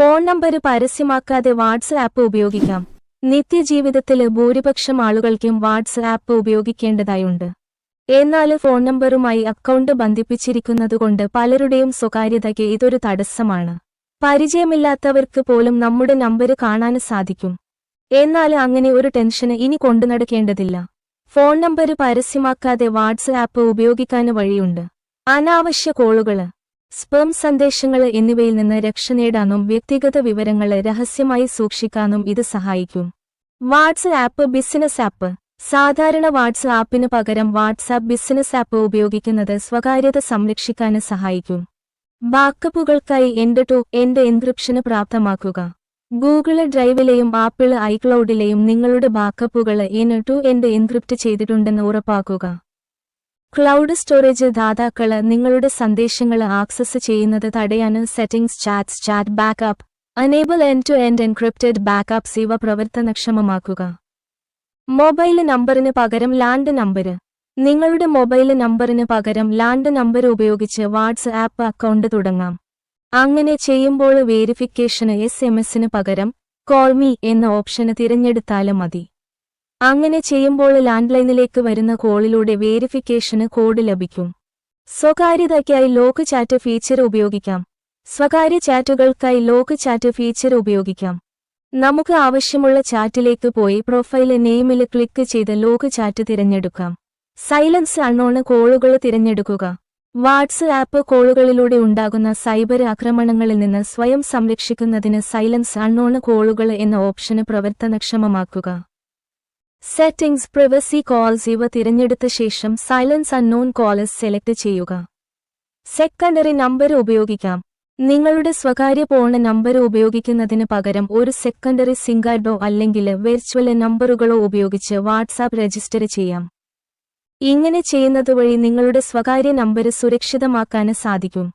Phone number പരസ്യമാക്കാതെ WhatsApp ഉപയോഗിക്കാം. നിത്യജീവിതത്തിൽ ഭൂരിപക്ഷം ആളുകൾക്കും വാട്സ്ആപ്പ് ഉപയോഗിക്കേണ്ടതായുണ്ട്. എന്നാൽ ഫോൺ നമ്പറുമായി അക്കൗണ്ട് ബന്ധിപ്പിച്ചിരിക്കുന്നതുകൊണ്ട് പലരുടെയും സ്വകാര്യതയ്ക്ക് ഇതൊരു തടസ്സമാണ്. പരിചയമില്ലാത്തവർക്ക് പോലും നമ്മുടെ നമ്പർ കാണാൻ സാധിക്കും. എന്നാൽ അങ്ങനെ ഒരു ടെൻഷന് ഇനി കൊണ്ടുനടക്കേണ്ടതില്ല ഫോൺ നമ്പർ പരസ്യമാക്കാതെ വാട്സ്ആപ്പ് ഉപയോഗിക്കാൻ വഴിയുണ്ട്. അനാവശ്യ കോളുകൾ. സ്പേം സന്ദേശങ്ങൾ എന്നിവയിൽ നിന്ന് രക്ഷ നേടാനും വ്യക്തിഗത വിവരങ്ങൾ രഹസ്യമായി സൂക്ഷിക്കാനും ഇത് സഹായിക്കും. WhatsApp business app. സാധാരണ വാട്സ് ആപ്പിനു പകരം വാട്സ്ആപ്പ് ബിസിനസ് ആപ്പ് ഉപയോഗിക്കുന്നത് സ്വകാര്യത സംരക്ഷിക്കാൻ സഹായിക്കും. ബാക്കപ്പുകൾക്കായി എന്റെ ടു എന്റെ എൻക്രിപ്ഷന് പ്രാപ്തമാക്കുക. ഗൂഗിൾ ഡ്രൈവിലെയും ആപ്പിൾ ഐക്ലൗഡിലെയും നിങ്ങളുടെ ബാക്കപ്പുകൾ എൻ ടു എന്റെ എൻക്രിപ്റ്റ് ചെയ്തിട്ടുണ്ടെന്ന് ഉറപ്പാക്കുക. ക്ലൗഡ് സ്റ്റോറേജ് ദാതാക്കൾ നിങ്ങളുടെ സന്ദേശങ്ങൾ ആക്സസ് ചെയ്യുന്നത് തടയാന് settings chats chat backup enable end to end encrypted backups ഇവ പ്രവർത്തനക്ഷമമാക്കുക. മൊബൈൽ നമ്പറിന് പകരം ലാൻഡ് നമ്പര്. നിങ്ങളുടെ മൊബൈൽ നമ്പറിന് പകരം ലാൻഡ് നമ്പർ ഉപയോഗിച്ച് വാട്സ് ആപ്പ് അക്കൗണ്ട് തുടങ്ങാം. അങ്ങനെ ചെയ്യുമ്പോൾ വേരിഫിക്കേഷന് എസ് എം എസിന് പകരം കോൾമി എന്ന ഓപ്ഷന് തിരഞ്ഞെടുത്താലും മതി. അങ്ങനെ ചെയ്യുമ്പോൾ ലാൻഡ്ലൈനിലേക്ക് വരുന്ന കോളിലൂടെ വേരിഫിക്കേഷന് കോഡ് ലഭിക്കും. സ്വകാര്യതയ്ക്കായി ലോക്ക് ചാറ്റ് ഫീച്ചർ ഉപയോഗിക്കാം. സ്വകാര്യ ചാറ്റുകൾക്കായി ലോക്ക് ചാറ്റ് ഫീച്ചർ ഉപയോഗിക്കാം. നമുക്ക് ആവശ്യമുള്ള ചാറ്റിലേക്ക് പോയി പ്രൊഫൈൽ നെയിമിൽ ക്ലിക്ക് ചെയ്ത് ലോക്ക് ചാറ്റ് തിരഞ്ഞെടുക്കാം. സൈലൻസ് അണ്ണോണ് കോളുകൾ തിരഞ്ഞെടുക്കുക. വാട്സ് ആപ്പ് കോളുകളിലൂടെ ഉണ്ടാകുന്ന സൈബർ ആക്രമണങ്ങളിൽ നിന്ന് സ്വയം സംരക്ഷിക്കുന്നതിന് സൈലൻസ് അൺനോൺ കോളുകൾ എന്ന ഓപ്ഷന് പ്രവർത്തനക്ഷമമാക്കുക. സെറ്റിംഗ്സ് പ്രിവസി കോൾസ് ഇവ തിരഞ്ഞെടുത്ത ശേഷം സൈലൻസ് അൺനോൺ കോളസ് സെലക്ട് ചെയ്യുക. സെക്കൻഡറി നമ്പർ ഉപയോഗിക്കാം. നിങ്ങളുടെ സ്വകാര്യ ഫോൺ നമ്പർ ഉപയോഗിക്കുന്നതിന് പകരം ഒരു സെക്കൻഡറി സിംഗാർഡോ അല്ലെങ്കിൽ വെർച്വൽ നമ്പറുകളോ ഉപയോഗിച്ച് വാട്സാപ്പ് രജിസ്റ്റർ ചെയ്യാം. ഇങ്ങനെ ചെയ്യുന്നതുവഴി നിങ്ങളുടെ സ്വകാര്യ നമ്പർ സുരക്ഷിതമാക്കാൻ സാധിക്കും.